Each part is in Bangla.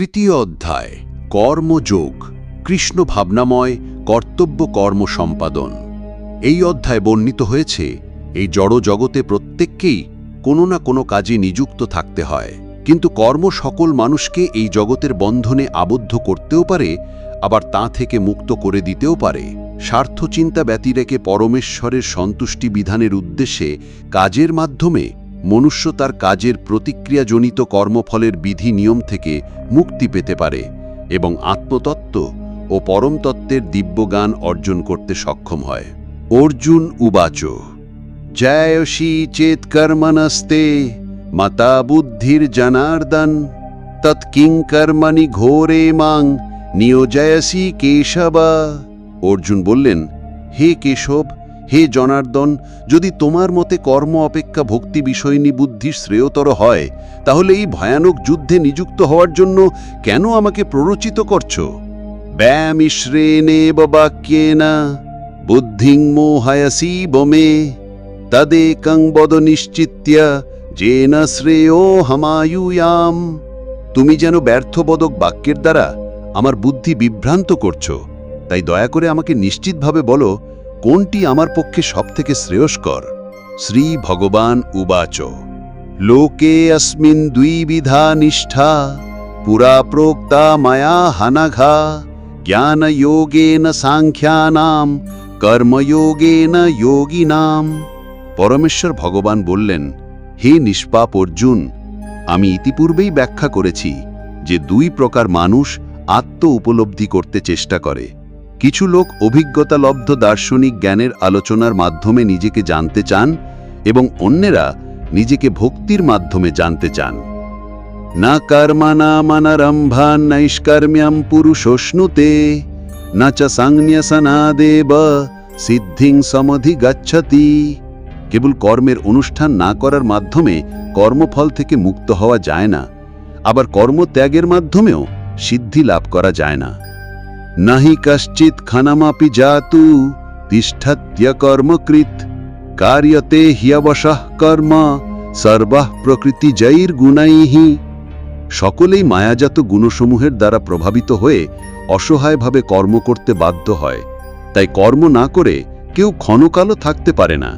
তৃতীয় অধ্যায় কর্মযোগ কৃষ্ণ ভাবনাময়, কর্তব্য কর্ম সম্পাদন। এই অধ্যায় বর্ণিত হয়েছে, এই জড় জগতে প্রত্যেককেই কোনো না কোনো কাজে নিযুক্ত থাকতে হয়। কিন্তু কর্ম সকল মানুষকে এই জগতের বন্ধনে আবদ্ধ করতেও পারে, আবার তা থেকে মুক্ত করে দিতেও পারে। স্বার্থচিন্তা ব্যতিরেকে পরমেশ্বরের সন্তুষ্টি বিধানের উদ্দেশ্যে কাজের মাধ্যমে মনুষ্য তার কাজের প্রতিক্রিয়াজনিত কর্মফলের বিধি নিয়ম থেকে মুক্তি পেতে পারে এবং আত্মতত্ত্ব ও পরমতত্ত্বের দিব্যগান অর্জন করতে সক্ষম হয়। অর্জুন উবাচ, জয়সী চেৎকর্মণস্তে মাতা বুদ্ধির জনার্দন তৎকিং কর্মণি ঘোরে মাং, নিয়োজয়সী কেশবা। অর্জুন বললেন, হে কেশব হে জনার্দন, যদি তোমার মতে কর্ম অপেক্ষা ভক্তি বিষয়নী বুদ্ধি শ্রেয়তর হয়, তাহলে এই ভয়ানক যুদ্ধে নিযুক্ত হওয়ার জন্য কেন আমাকে প্ররোচিত করছ? ব্যামিশ্রেণে বুদ্ধিং মোহায়াসি বমে, তদেকং বদ নিশ্চিত্য যেন শ্রেয় হামায়ুয়াম। তুমি যেন ব্যর্থবোধক বাক্যের দ্বারা আমার বুদ্ধি বিভ্রান্ত করছ, তাই দয়া করে আমাকে নিশ্চিতভাবে বলো কোনটি আমার পক্ষে সবথেকে শ্রেয়স্কর? শ্রী ভগবান উবাচ। লোকে অস্মিন দ্বিবিধা নিষ্ঠা, পুরা প্রোক্তা মায়া হানাঘা, জ্ঞান জ্ঞানযোগেন সাংখ্যানাম কর্মযোগেন যোগিনাম। পরমেশ্বর ভগবান বললেন, হে নিষ্পাপ অর্জুন, আমি ইতিপূর্বেই ব্যাখ্যা করেছি যে দুই প্রকার মানুষ আত্ম উপলব্ধি করতে চেষ্টা করে। কিছু লোক অভিজ্ঞতালব্ধ দার্শনিক জ্ঞানের আলোচনার মাধ্যমে নিজেকে জানতে চান এবং অন্যেরা নিজেকে ভক্তির মাধ্যমে জানতে চান। না কর্মানামনারম্ভা নৈষ্কর্ম্যম পুরুষোষ্ণুতে, না চ সংন্যসনাদেব সিদ্ধিং সমধি গচ্ছতি। কেবল কর্মের অনুষ্ঠান না করার মাধ্যমে কর্মফল থেকে মুক্ত হওয়া যায় না, আবার কর্মত্যাগের মাধ্যমেও সিদ্ধি লাভ করা যায় না। নাহি কশ্চিৎ ক্ষণমাপি জাতু, তিষ্ঠত্য কর্মকৃত, কার্যতে হিয়বশঃ কর্ম, সর্বাহ প্রকৃতি জৈর গুণাইহি। সকলেই মায়াজাত গুণসমূহের দ্বারা প্রভাবিত হয়ে অসহায়ভাবে কর্ম করতে বাধ্য হয়। তাই কর্ম না করে কেউ ক্ষণকালও থাকতে পারে না।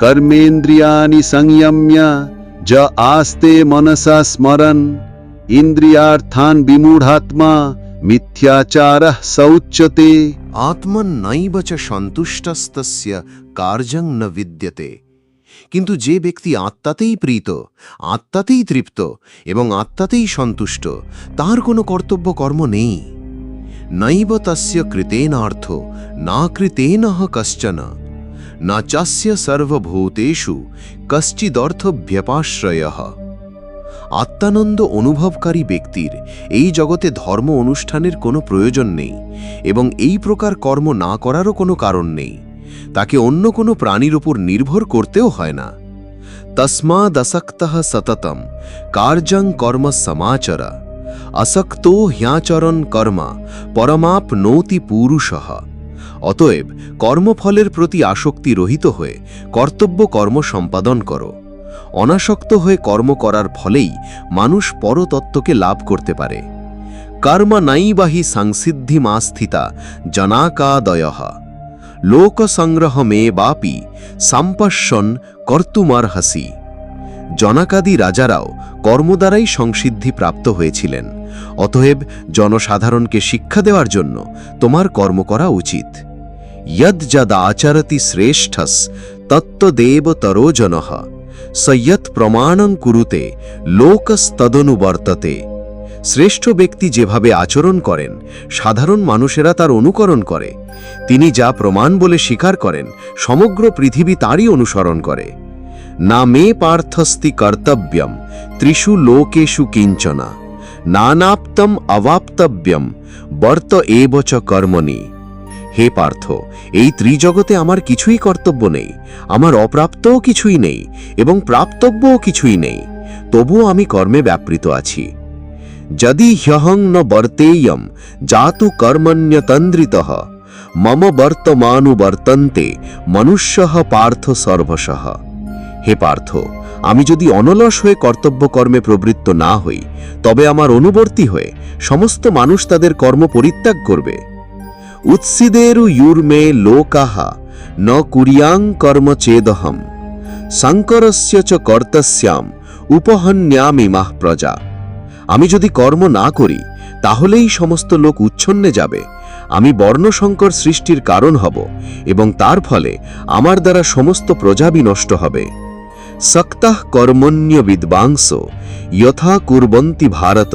কর্মেন্দ্রিয়ানি সংযম্যা, যা আস্তে মনসা স্মরণ, ইন্দ্রিয়ার্থান বিমূঢ়াত্মা মিথ্যাচার সৌচ্যতে। আত্মন্নৈব সন্তুষ্টস্তস্য কার্যং ন বিদ্যতে। কিন্তু যে ব্যক্তি আত্মাতেই প্রীত, আত্মাতেই তৃপ্ত এবং আত্মাতেই সন্তুষ্ট, তার কোনো কর্তব্য কর্ম নেই। নৈব তস্য কৃতেনার্থ, না কৃতেন কশ্চন। না চাস্য সর্বভূতেষু, কশ্চিদর্থভ্যপাশ্রয়। আত্মানন্দ অনুভবকারী ব্যক্তির। এই জগতে ধর্ম অনুষ্ঠানের কোনো প্রয়োজন নেই এবং এই প্রকার কর্ম না করারও কোনো কারণ নেই। তাকে অন্য কোনো প্রাণীর ওপর নির্ভর করতেও হয় না। তস্মাদসক্ত সততম কার্যং কর্ম সমাচরা আসক্তো হ্যাচরণ কর্মা পরমাপ নৌতি পুরুষঃ। অতএব কর্মফলের প্রতি আসক্তি রহিত হয়ে কর্তব্য কর্ম সম্পাদন করো। অনাসক্ত হয়ে কর্ম করার ফলেই মানুষ পরতত্ত্বকে লাভ করতে পারে। কর্ম নাইবাহি সংসিদ্ধি মাস্থিতা জনাকাদয়। লোকসংগ্রহ মে বাপি সাম্পশ্যন কর্তুমার্হসি। জনাকাদি রাজারাও কর্ম দ্বারাই সংসিদ্ধি প্রাপ্ত হয়েছিলেন। অতএব জনসাধারণকে শিক্ষা দেওয়ার জন্য তোমার কর্ম করা উচিত। যদ যদ আচরতি শ্রেষ্ঠস তত্ত্বদেব তরোজনঃ সৈয়ত প্রমাণং কুরুতে লোকস্তদনুবর্ততে শ্রেষ্ঠ ব্যক্তি যেভাবে আচরণ করেন, সাধারণ মানুষেরা তার অনুকরণ করে। তিনি যা প্রমাণ বলে স্বীকার করেন, সমগ্র পৃথিবী তারই অনুসরণ করে। না মে পার্থস্তি কর্তব্যম, ত্রিষু লোকেষু কিঞ্চনা। নানাপ্তম অবাপ্তব্যম, বর্ত এবচ কর্মণি। হে পার্থ, এই ত্রিজগতে আমার কিছুই কর্তব্য নেই, আমার অপ্রাপ্তও কিছুই নেই এবং প্রাপ্তব্যও কিছুই নেই, তবুও আমি কর্মে ব্যাপৃত আছি। যদি হ্যহং ন বর্তেয়ম জাতু কর্মণ্যতন্দ্রিত, মম বর্তমানুবর্তন্তে, মনুষ্য পার্থ সর্বশঃ। হে পার্থ, আমি যদি অনলস হয়ে কর্তব্য কর্মে প্রবৃত্ত না হই, তবে আমার অনুবর্তী হয়ে সমস্ত মানুষ তাদের কর্ম পরিত্যাগ করবে। উৎসিদেরু ইউর্মে লোকাহা, ন কুরিয়াং কর্ম চেদহম। শঙ্করস্য চ কর্তস্যাম উপহন্যামিমাহ প্রজা। আমি যদি কর্ম না করি, তাহলেই সমস্ত লোক উচ্ছন্নে যাবে। আমি বর্ণসংকর সৃষ্টির কারণ হব, এবং তার ফলে আমার দ্বারা সমস্ত প্রজা বিনষ্ট হবে। সক্তাহ কর্মণ্য বিদ্বাংস, যথা কুর্বন্তি ভারত।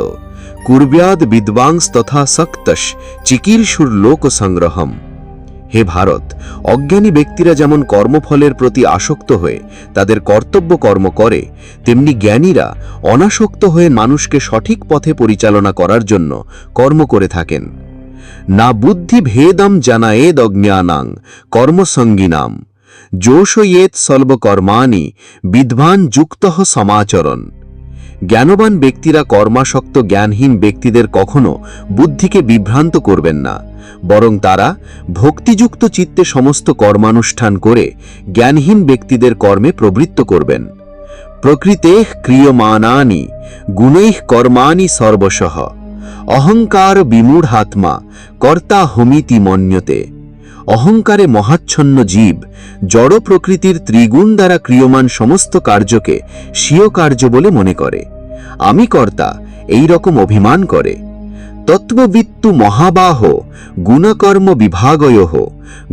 কুর্ব্যাদ বিদ্বাংস তথা সক্তস চিকির্ষুর লোক সংগ্রহম হে ভারত, অজ্ঞানী ব্যক্তিরা যেমন কর্মফলের প্রতি আসক্ত হয়ে তাদের কর্তব্য কর্ম করে, তেমনি জ্ঞানীরা অনাসক্ত হয়ে মানুষকে সঠিক পথে পরিচালনা করার জন্য কর্ম করে থাকেন। না বুদ্ধি ভেদম জানায়েদ অজ্ঞানাং, কর্মসঙ্গিনাম। যোষয়েত সর্বকর্মাণি, বিদ্বান যুক্ত সমাচরণ। জ্ঞানবান ব্যক্তিরা কর্মাসক্ত জ্ঞানহীন ব্যক্তিদের কখনো বুদ্ধিকে বিভ্রান্ত করবেন না, বরং তারা ভক্তিযুক্ত চিত্তে সমস্ত কর্মানুষ্ঠান করে জ্ঞানহীন ব্যক্তিদের কর্মে প্রবৃত্ত করবেন। প্রকৃতে ক্রিয়মানানি গুণৈঃ কর্মাণি সর্বশঃ। অহংকার বিমূঢ়াত্মা, কর্তা হমিতি মন্যতে। অহংকারে মহাচ্ছন্ন জীব জড় প্রকৃতির ত্রিগুণ দ্বারা ক্রিয়মান সমস্ত কার্যকে স্বীয় কার্য বলে মনে করে। আমি কর্তা, এই রকম অভিমান করে। তত্ত্ববিত্তু মহাবাহ, গুণকর্ম বিভাগয়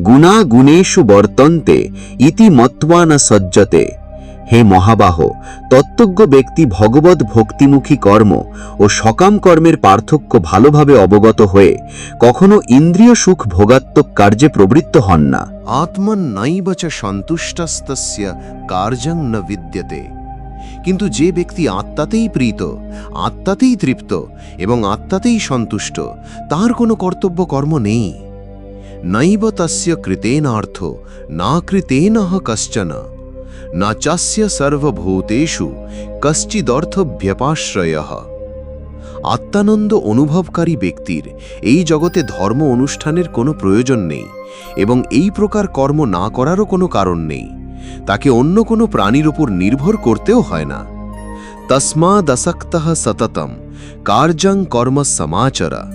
গুণা গুণেষু বর্তন্তে, ইতি ন সজ্জতে। হে মহাবাহ, তত্ত্বজ্ঞ ব্যক্তি ভগবত ভক্তিমুখী কর্ম ও সকাম কর্মের পার্থক্য ভালোভাবে অবগত হয়ে কখনো ইন্দ্রিয় সুখ ভোগাত্মক কার্যে প্রবৃত্ত হন না। আত্মন্নৈব চ সন্তুষ্টস্তস্য কার্যং ন বিদ্যতে। কিন্তু যে ব্যক্তি আত্মাতেই প্রীত, আত্মাতেই তৃপ্ত এবং আত্মাতেই সন্তুষ্ট, তার কোনো কর্তব্য কর্ম নেই। নৈব তস্য কৃতেনার্থ, না কৃতেন কশ্চন। না চাস্য সর্বভূতেষু কশ্চিদর্থভ্যপাশ্রয় আত্মানন্দ অনুভবকারী ব্যক্তির এই জগতে ধর্ম অনুষ্ঠানের কোনো প্রয়োজন নেই এবং এই প্রকার কর্ম না করারও কোনো কারণ নেই। তাকে অন্য কোনো প্রাণীর উপর নির্ভর করতেও হয় না। তস্মাদসক্ত সততম, কার্যং কর্ম সমাচরা,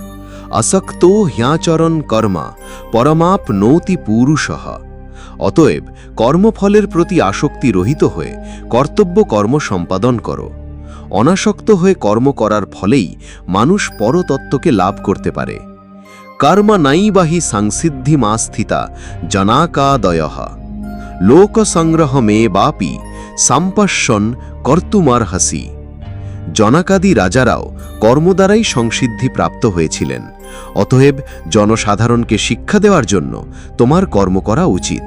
আসক্তো হ্যাচরণ কর্মা পরমাপ নৌতি পুরুষঃ। অতএব কর্মফলের প্রতি আসক্তি রহিত হয়ে কর্তব্য কর্ম সম্পাদন করো। অনাসক্ত হয়ে কর্ম করার ফলেই মানুষ পরতত্ত্বকে লাভ করতে পারে। কর্ম নাইবাহি সংসিদ্ধি মা স্থিতা জনাকাদয়। লোকসংগ্রহ মে বাপি কর্তুমার হাসি জনাকাদি রাজারাও কর্ম দ্বারাই সংসিদ্ধি প্রাপ্ত হয়েছিলেন। অতএব জনসাধারণকে শিক্ষা দেওয়ার জন্য তোমার কর্ম করা উচিত।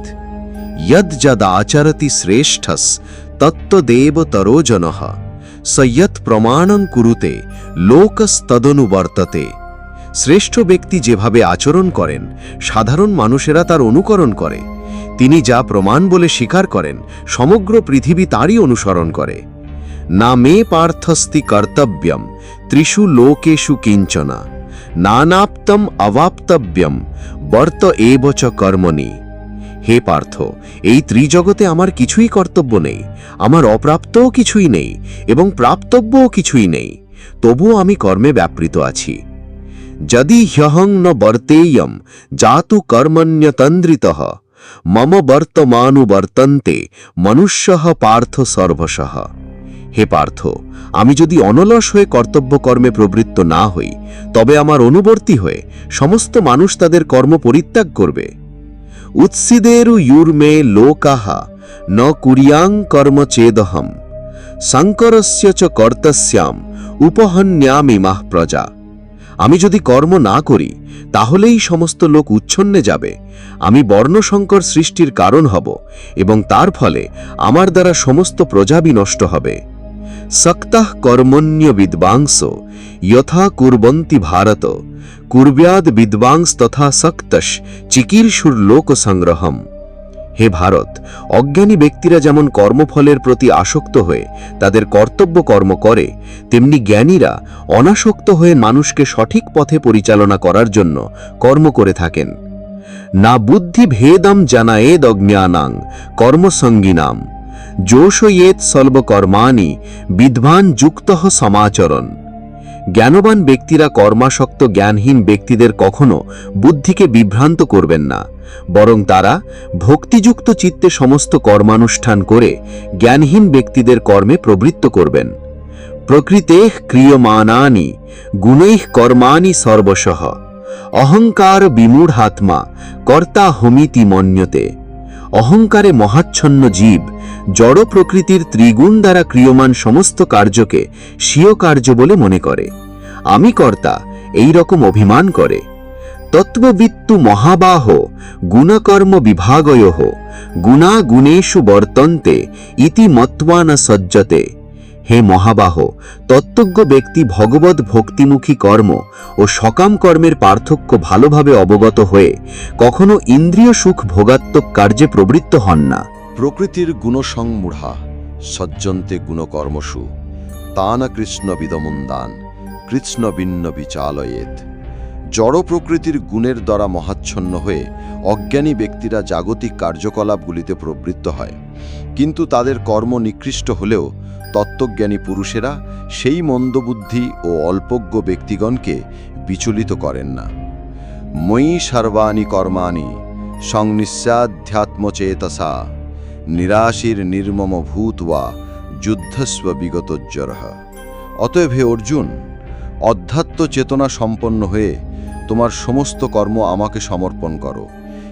যদ আচরতি শ্রেষ্ঠস তত্ত্বদেব তরোজন সয়ৎ প্রমাণং কুরুতে লোকস্তদনুবর্ততে শ্রেষ্ঠ ব্যক্তি যেভাবে আচরণ করেন, সাধারণ মানুষেরা তার অনুকরণ করে। তিনি যা প্রমাণ বলে স্বীকার করেন, সমগ্র পৃথিবী তারই অনুসরণ করে। না মে পার্থস্তি কর্তব্যম, ত্রিষু লোকেষু কিঞ্চনা। নানাপ্তম অবাপ্তব্যম, বর্ত এবচ কর্মণি। হে পার্থ, এই ত্রিজগতে আমার কিছুই কর্তব্য নেই, আমার অপ্রাপ্তও কিছুই নেই এবং প্রাপ্তব্যও কিছুই নেই, তবুও আমি কর্মে ব্যাপৃত আছি। যদি হ্যহং ন বর্তেয়ম জাতু কর্মণ্যতন্দ্রিত, মম বর্তমানুবর্তন্তে, মনুষ্য পার্থ সর্বশঃ। হে পার্থ, আমি যদি অনলস হয়ে কর্তব্য কর্মে প্রবৃত্ত না হই, তবে আমার অনুবর্তী হয়ে সমস্ত মানুষ তাদের কর্ম পরিত্যাগ করবে। উৎসিদেরু ইউর্মে লোকাহা, ন কুরিয়াং কর্ম চেদহম, শঙ্করস্য চ কর্তস্যাম উপহন্যামিমাহ প্রজা। আমি যদি কর্ম না করি, তাহলেই সমস্ত লোক উচ্ছন্নে যাবে। আমি বর্ণসংকর সৃষ্টির কারণ হব, এবং তার ফলে আমার দ্বারা সমস্ত প্রজা বিনষ্ট হবে। সক্তাহ কর্মণ্য বিদ্বাংস, যথা কুর্বন্তি ভারত কুর্ব্যাদ বিদ্বাংস তথা সক্তস চিকির্ষুর লোক সংগ্রহম হে ভারত, অজ্ঞানী ব্যক্তিরা যেমন কর্মফলের প্রতি আসক্ত হয়ে তাদের কর্তব্য কর্ম করে, তেমনি জ্ঞানীরা অনাসক্ত হয়ে মানুষকে সঠিক পথে পরিচালনা করার জন্য কর্ম করে থাকেন। না বুদ্ধি ভেদম জানায়েদ অজ্ঞানাং, কর্মসঙ্গিনাম। যোশ যোষয়েত সর্বকর্মাণি, বিদ্বান যুক্ত সমাচরণ। জ্ঞানবান ব্যক্তিরা কর্মাসক্ত জ্ঞানহীন ব্যক্তিদের কখনো বুদ্ধিকে বিভ্রান্ত করবেন না। বরং তারা ভক্তিযুক্ত চিত্তে সমস্ত কর্মানুষ্ঠান করে জ্ঞানহীন ব্যক্তিদের কর্মে প্রবৃত্ত করবেন। প্রকৃতে ক্রিয়মানানি গুণৈঃ কর্মাণি সর্বশঃ। অহংকার বিমূঢ়াত্মা, কর্তা হমিতি মন্যতে। অহংকারে মহাচ্ছন্ন জীব জড় প্রকৃতির ত্রিগুণ দ্বারা ক্রিয়মান সমস্ত কার্যকে স্বীয় কার্য বলে মনে করে। আমি কর্তা, এই রকম অভিমান করে। তত্ত্ববিত্তু মহাবাহ, গুণকর্ম বিভাগয় গুণা গুণেষু বর্তন্তে, ইতি মত্বা সজ্জতে। হে মহাবাহ, তত্ত্বজ্ঞ ব্যক্তি ভগবত ভক্তিমুখী কর্ম ও সকাম কর্মের পার্থক্য ভালোভাবে অবগত হয়ে কখনো ইন্দ্রিয় সুখ ভোগাত্মক কার্যে প্রবৃত্ত হন না। প্রকৃতির গুণসংমূঢ়া, সজ্জন্তে গুণকর্মসু, তান কৃষ্ণ বিদমুন্দান, কৃষ্ণ ভিন্ন বিচালয়েত। জড় প্রকৃতির গুণের দ্বারা মহাচ্ছন্ন হয়ে অজ্ঞানী ব্যক্তিরা জাগতিক কার্যকলাপগুলিতে প্রবৃত্ত হয়। কিন্তু তাদের কর্ম নিকৃষ্ট হলেও তত্ত্বজ্ঞানী পুরুষেরা সেই মন্দবুদ্ধি ও অল্পজ্ঞ ব্যক্তিগণকে বিচলিত করেন না। ময়ী সর্বাণি কর্মাণি, সংনিস্যাধ্যাত্মচেতসা। নিরাশির নির্মম ভূতবা যুদ্ধস্ব বিগতজ্জর অতএব হে অর্জুন, অধ্যাত্ম চেতনা সম্পন্ন হয়ে তোমার সমস্ত কর্ম আমাকে সমর্পণ করো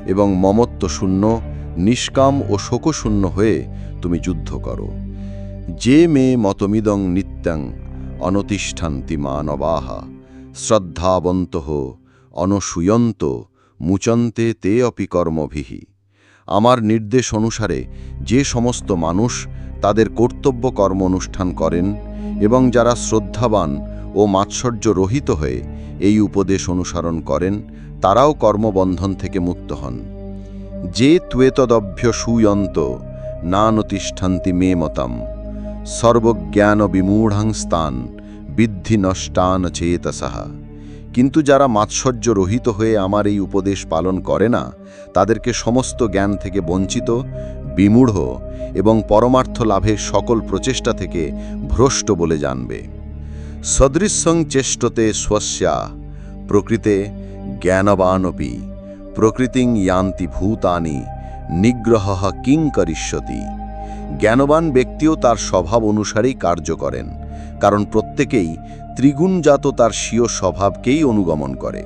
এবং মমত্ব শূন্য, নিষ্কাম ও শোকশূন্য হয়ে তুমি যুদ্ধ করো। যে মে মতমিদং নিত্যাং অনতিষ্ঠান্তি মানবাহা, শ্রদ্ধাবন্ত অনসূয়ন্ত মুচন্তে তে অপি কর্মভিহি আমার নির্দেশ অনুসারে যে সমস্ত মানুষ তাদের কর্তব্য কর্ম অনুষ্ঠান করেন এবং যারা শ্রদ্ধাবান ও মাৎসর্য রহিত হয়ে এই উপদেশ অনুসরণ করেন, তারাও কর্মবন্ধন থেকে মুক্ত হন। যে ত্বেতদভ্য সুয়ন্ত নানতিষ্ঠান্তি মে মতম সর্বজ্ঞান বিমূঢ়াংস্তান বিদ্ধি নষ্টান চেতসাহা কিন্তু যারা মাৎসর্য রহিত হয়ে আমার এই উপদেশ পালন করে না, তাদেরকে সমস্ত জ্ঞান থেকে বঞ্চিত, বিমূঢ় এবং পরমার্থ লাভের সকল প্রচেষ্টা থেকে ভ্রষ্ট বলে জানবে। সদৃশ্যং চেষ্টতে স্বস্যা, প্রকৃতে জ্ঞানবানপি, প্রকৃতিং ইয়ান্তি ভূতানি, নিগ্রহ কিং করিষ্যতি। জ্ঞানবান ব্যক্তিও তার স্বভাব অনুসারেই কার্য করেন, কারণ প্রত্যেকেই ত্রিগুণজাত তার স্বীয় স্বভাবকেই অনুগমন করে।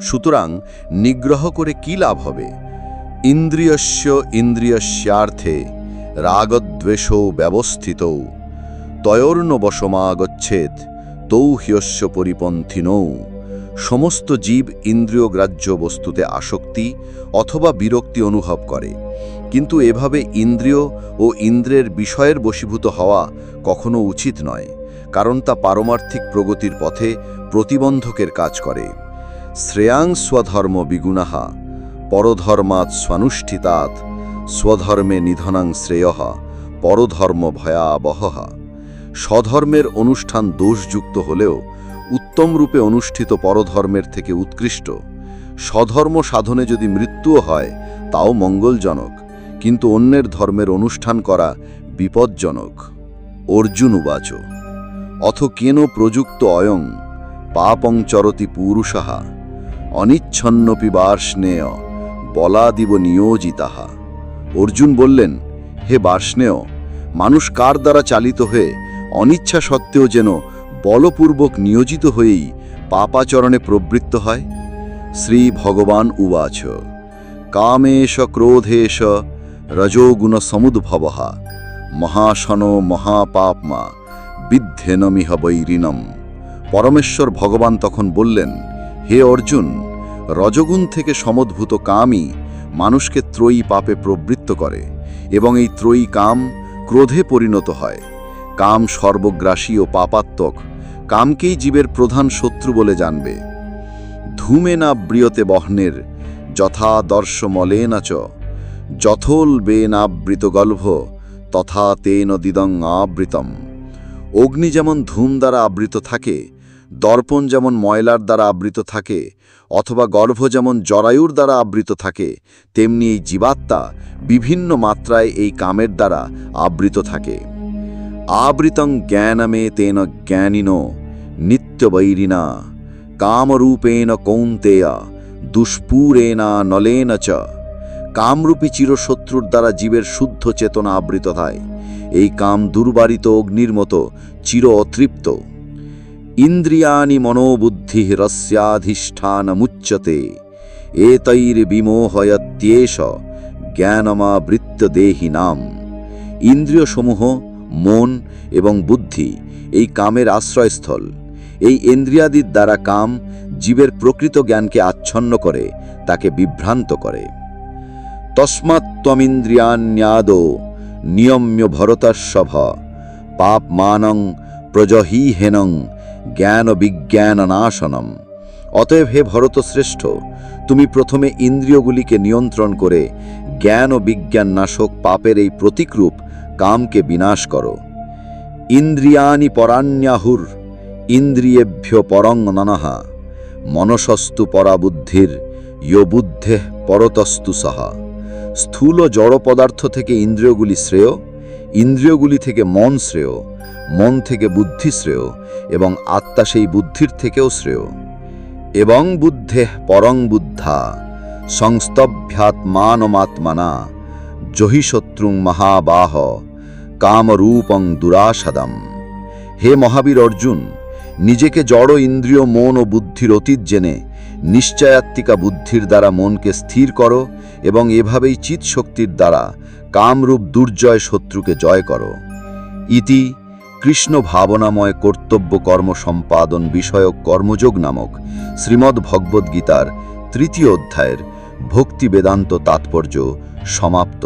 সুতরাং নিগ্রহ করে কি লাভ হবে? ইন্দ্রিয়স্য ইন্দ্রিয়স্যার্থে রাগদ্বেষ ব্যবস্থিত তয়োর্ণ বসমাগচ্ছেদ তৌ হ্যস্য পরিপন্থিনৌ সমস্ত জীব ইন্দ্রিয়গ্রাহ্য বস্তুতে আসক্তি অথবা বিরক্তি অনুভব করে। কিন্তু এভাবে ইন্দ্রিয় ও ইন্দ্রের বিষয়ের বশীভূত হওয়া কখনো উচিত নয়। কারণ তা পারমার্থিক প্রগতির পথে প্রতিবন্ধকের কাজ করে। শ্রেয়াং স্বধর্ম বিগুণাহা পরধর্মাৎ স্বানুষ্ঠিতাৎ, স্বধর্মে নিধনাং শ্রেয়ঃ, পরধর্ম ভয়াবহা। স্বধর্মের অনুষ্ঠান দোষযুক্ত হলেও উত্তম রূপে অনুষ্ঠিত পরধর্মের থেকে উৎকৃষ্ট। স্বধর্ম সাধনে যদি মৃত্যুও হয়, তাও মঙ্গলজনক, কিন্তু অন্যের ধর্মের অনুষ্ঠান করা বিপজ্জনক। অর্জুন উবাচ। অথ কেন প্রযুক্ত অয়ং? পাপং চরতি পুরুষাহা অনিচ্ছন্নপি বার্ষ্ণেয় বলাদিব নিয়োজিতাহা অর্জুন বললেন, হে বার্ষ্ণেয় মানুষ কার দ্বারা চালিত হয়ে অনিচ্ছা সত্ত্বেও যেন বলপূর্বক নিয়োজিত হয়েই পাপাচরণে প্রবৃত্ত হয়? শ্রী ভগবান উবাচ। কামেশ ক্রোধেশ, রজোগুণ সমুদ্ভবহা মহাশন মহাপাপমা। বিদ্ধেনমিহ বৈরিণম পরমেশ্বর ভগবান তখন বললেন, হে অর্জুন, রজগুণ থেকে সমদ্ভূত কামই মানুষকে ত্রয়ী পাপে প্রবৃত্ত করে এবং এই ত্রয়ী কাম ক্রোধে পরিণত হয়। কাম সর্বগ্রাসী ও পাপাত্মক, কামকেই জীবের প্রধান শত্রু বলে জানবে। ধূমে না ব্রিয়তে বহ্নের যথা দর্শ মলেনা চ। যথোল বেনাবৃত গল্ভ, তথা তেন দিদং আবৃতম। অগ্নি যেমন ধূম দ্বারা আবৃত থাকে, দর্পণ যেমন ময়লার দ্বারা আবৃত থাকে, অথবা গর্ভ যেমন জরায়ুর দ্বারা আবৃত থাকে, তেমনি এই জীবাত্মা বিভিন্ন মাত্রায় এই কামের দ্বারা আবৃত থাকে। আবৃতং জ্ঞানমে তেন জ্ঞানিনো নিত্যবৈরিনা কামরূপেণ কৌন্তেয়া দুষ্পুরেনা নলেন চ। কামরূপী চিরশত্রুর দ্বারা জীবের শুদ্ধ চেতনা আবৃত হয়। এই কাম দুর্বারিত অগ্নির মতো, চির অতৃপ্ত। ইন্দ্রিয়াণি মনোবুদ্ধি রস্যাধিষ্ঠানমুচ্যতে, এতৈর্বিমোহয়ত্যেষ জ্ঞানমাবৃত্ত দেহি নাম ইন্দ্রিয়সমূহ, মন এবং বুদ্ধি এই কামের আশ্রয়স্থল। এই ইন্দ্রিয়াদির দ্বারা কাম জীবের প্রকৃত জ্ঞানকে আচ্ছন্ন করে, তাকে বিভ্রান্ত করে। তস্মাত্ত্বমিন্দ্রিয়াণ্যাদ নিয়ম্য ভরতস্বভ পাপ মানং প্রজহীহেনং জ্ঞান বিজ্ঞান নাশনম অতএব হে ভরতশ্রেষ্ঠ, তুমি প্রথমে ইন্দ্রিয়গুলিকে নিয়ন্ত্রণ করে জ্ঞান ও বিজ্ঞান নাশক পাপের এই প্রতীকরূপ কামকে বিনাশ করো। ইন্দ্রিয়ানি পরাণ্যাহুর ইন্দ্রিয়েভ্য পরং ননহা। মনসস্তু পরাবুদ্ধির ইয় বুদ্ধে পরতস্তু সাহা। স্থূল জড় পদার্থ থেকে ইন্দ্রিয়গুলি শ্রেয়, ইন্দ্রিয়গুলি থেকে মন শ্রেয়, মন থেকে বুদ্ধি শ্রেয় এবং আত্মা সেই বুদ্ধির থেকেও শ্রেয়। এবং বুদ্ধে পরং বুদ্ধা, সংস্তভ্যাত্মানমাত্মনা, জহি শত্রুং মহাবাহ, কামরূপং দুরাসাদম। হে মহাবীর অর্জুন, নিজেকে জড় ইন্দ্রিয় মন ও বুদ্ধির অতীত জেনে নিশ্চয়াত্মিকা বুদ্ধির দ্বারা মনকে স্থির করো এবং এভাবেই চিৎশক্তির দ্বারা কামরূপ দুর্জয় শত্রুকে জয় করো। ইতি কৃষ্ণ ভাবনাময় কর্তব্য কর্ম সম্পাদন বিষয়ক কর্মযোগ নামক শ্রীমদ্ ভগবদ্গীতার তৃতীয় অধ্যায়ের ভক্তি বেদান্ত তাৎপর্য সমাপ্ত।